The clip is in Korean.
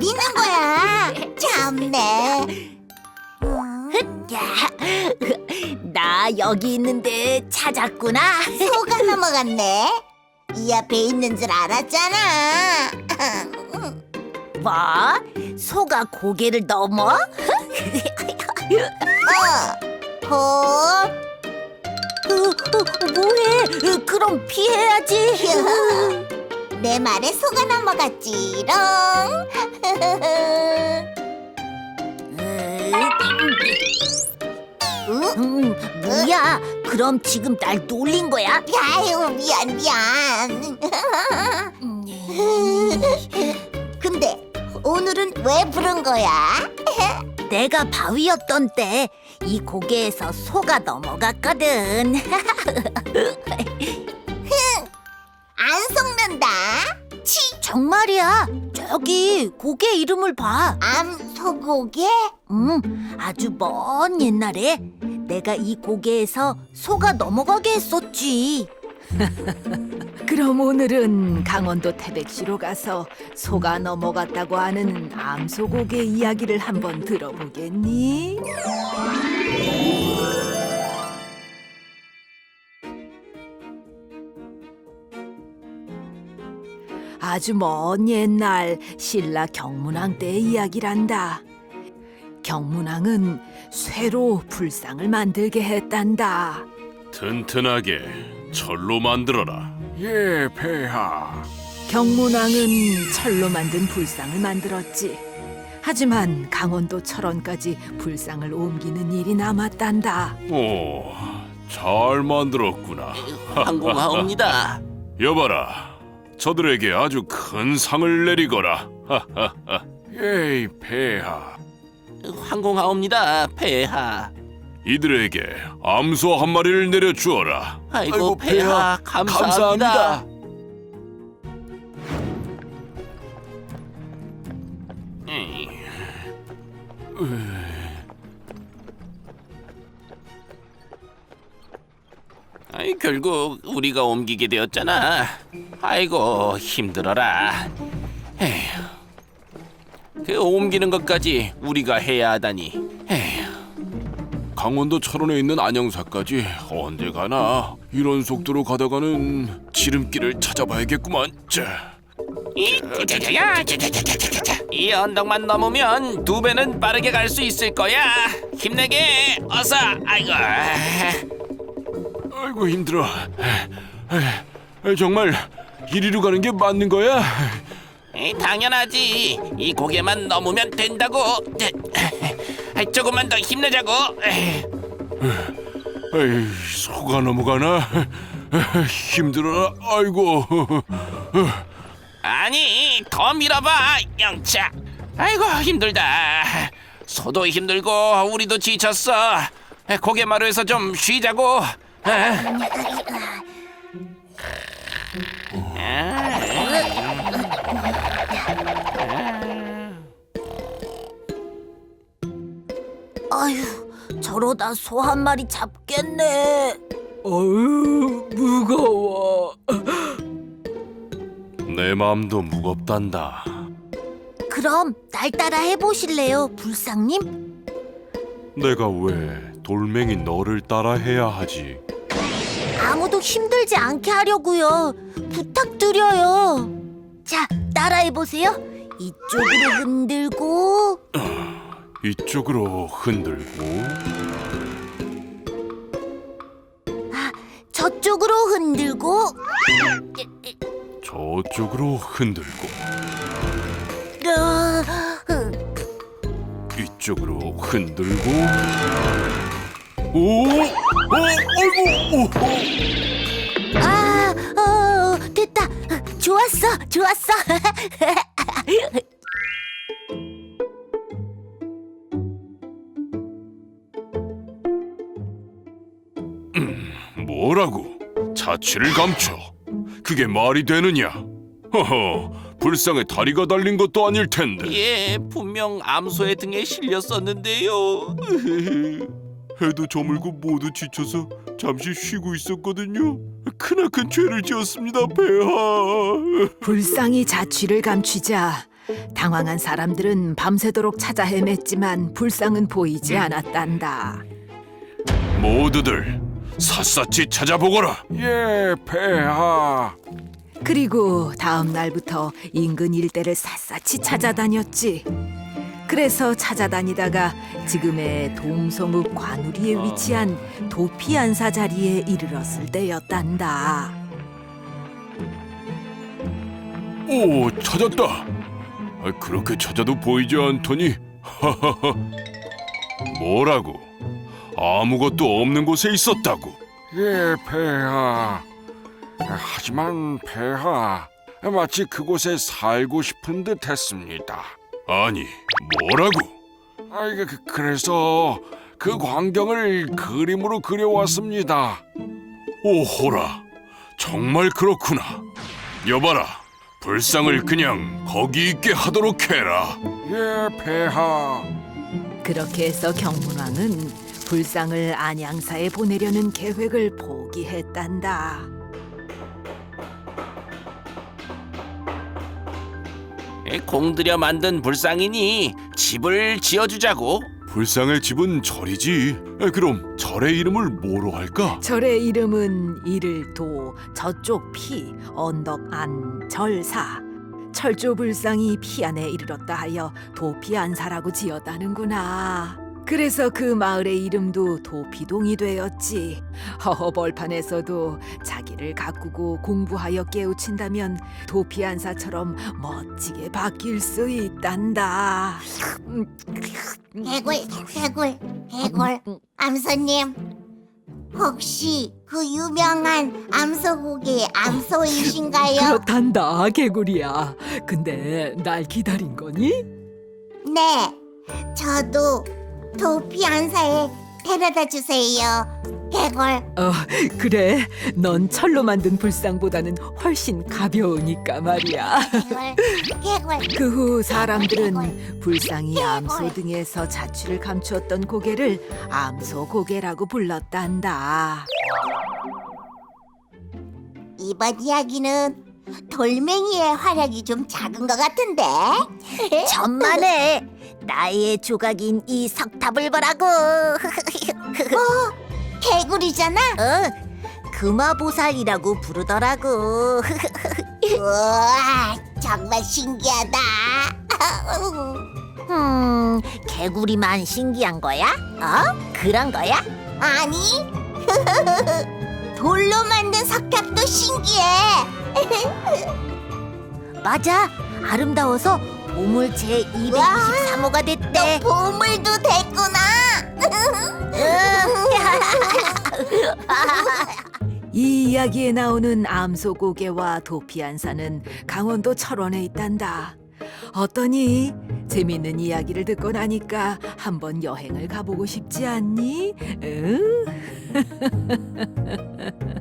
어디 있는 거야? 참네. 음, 야, 나 여기 있는데 찾았구나. 소가 넘어갔네. 이 앞에 있는 줄 알았잖아. 뭐? 소가 고개를 넘어? 어, 호. 어, 어, 뭐해? 어, 그럼 피해야지. 내 말에 소가 넘어갔지롱. 응? 음, 뭐야? 그럼 지금 날 놀린 거야? 아유 미안 미안. 근데 오늘은 왜 부른 거야? 내가 바위였던 때 이 고개에서 소가 넘어갔거든. 안 속는다. 치, 정말이야. 저기 고개 이름을 봐. 암 소고개? 음, 아주 먼 옛날에 내가 이 고개에서 소가 넘어가게 했었지. 그럼 오늘은 강원도 태백시로 가서 소가 넘어갔다고 하는 암소고개 이야기를 한번 들어보겠니? 아주 먼 옛날 신라 경문왕 때의 이야기란다. 경문왕은 쇠로 불상을 만들게 했단다. 튼튼하게 철로 만들어라. 예, 폐하. 경문왕은 철로 만든 불상을 만들었지. 하지만 강원도 철원까지 불상을 옮기는 일이 남았단다. 오, 잘 만들었구나. 항공하옵니다. 여봐라, 저들에게 아주 큰 상을 내리거라. 예, 폐하. 항공하옵니다, 폐하. 이들에게 암소 한 마리를 내려주어라. 아이고, 폐하, 감사합니다. 아이 결국 우리가 옮기게 되었잖아. 아이고 힘들어라. 에휴. 그 옮기는 것까지 우리가 해야 하다니. 에휴. 강원도 철원에 있는 안영사까지 언제 가나? 이런 속도로 가다가는 지름길을 찾아봐야겠구만. 자, 이, 짜자자야, 짜자자자자자. 이 언덕만 넘으면 두 배는 빠르게 갈 수 있을 거야. 힘내게, 어서. 아이고. 아이고 힘들어. 에, 에, 정말 이리로 가는 게 맞는 거야? 에이, 당연하지. 이 고개만 넘으면 된다고. 자, 아, 조금만 더 힘내자고. 에이, 에이, 소가 넘어가나? 에, 힘들어. 아이고. 아니, 더 밀어봐, 영차. 아이고 힘들다. 소도 힘들고 우리도 지쳤어. 에, 고개 마루에서 좀 쉬자고. 에. 저러다 소 한 마리 잡겠네. 어우, 무거워. 내 마음도 무겁단다. 그럼 날 따라 해보실래요, 불상님? 내가 왜 돌멩이 너를 따라 해야 하지? 아무도 힘들지 않게 하려고요. 부탁드려요. 자, 따라해보세요. 이쪽으로 흔들고, 이쪽으로 흔들고 저쪽으로 흔들고, 저쪽으로 흔들고 어, 이쪽으로 흔들고 오! 어! 아이고! 오! 아, 어, 됐다. 좋았어, 좋았어. 뭐라고? 자취를 감춰? 그게 말이 되느냐? 허허, 불쌍해 다리가 달린 것도 아닐 텐데 예, 분명 암소의 등에 실렸었는데요. 해도 저물고 모두 지쳐서 잠시 쉬고 있었거든요 크나큰 죄를 지었습니다 폐하 불쌍히 자취를 감추자 당황한 사람들은 밤새도록 찾아 헤맸지만 불상은 보이지 않았단다. 모두들 샅샅이 찾아보거라. 예, 폐하. 그리고 다음 날부터 인근 일대를 샅샅이 찾아다녔지. 그래서 찾아다니다가 지금의 동성읍 관우리에 위치한 도피안사 자리에 이르렀을 때였단다. 오, 찾았다. 아, 그렇게 찾아도 보이지 않더니 하하하. 뭐라고? 아무것도 없는 곳에 있었다고. 예, 폐하. 하지만 폐하, 마치 그곳에 살고 싶은 듯 했습니다. 아니, 뭐라고? 아, 이게 그- 그래서 그 광경을 그림으로 그려왔습니다. 오호라, 정말 그렇구나. 여봐라, 불상을 그냥 거기 있게 하도록 해라. 예, 폐하. 그렇게 해서 경문왕은 불상을 안양사에 보내려는 계획을 포기했단다. 에, 공들여 만든 불상이니 집을 지어주자고. 불상의 집은 절이지. 에, 그럼 절의 이름을 뭐로 할까? 절의 이름은 이를 도 저쪽 피 언덕 안 절사 철조 불상이 피 안에 이르렀다 하여 도피안사라고 지었다는구나. 그래서 그 마을의 이름도 도피동이 되었지. 허허벌판에서도 자기를 가꾸고 공부하여 깨우친다면 도피안사처럼 멋지게 바뀔 수 있단다. 개굴, 개굴, 개굴. 암소님, 혹시 그 유명한 암소고기 암소이신가요? 그렇단다, 개구리야. 근데 날 기다린 거니? 네, 저도 도피 안사에 데려다 주세요. 개굴, 어, 그래. 넌 철로 만든 불상보다는 훨씬 가벼우니까 말이야. 개굴, 개굴. 그후 사람들은 불상이 암소 등에서 자취를 감추었던 고개를 암소 고개라고 불렀단다. 이번 이야기는 돌멩이의 활약이 좀 작은 것 같은데. 천만에 나의 조각인 이 석탑을 보라고. 어, 개굴이잖아. 어, 금화보살이라고 부르더라고. 우와, 정말 신기하다. 음, 개구리만 신기한 거야? 어? 그런 거야? 아니, 돌로 만든 석탑도 신기해. 맞아. 아름다워서 보물 제 223호가 됐대. 보물도 됐구나. 이 이야기에 나오는 암소 고개와 도피안사는 강원도 철원에 있단다. 어떠니? 재밌는 이야기를 듣고 나니까 한번 여행을 가보고 싶지 않니? 응?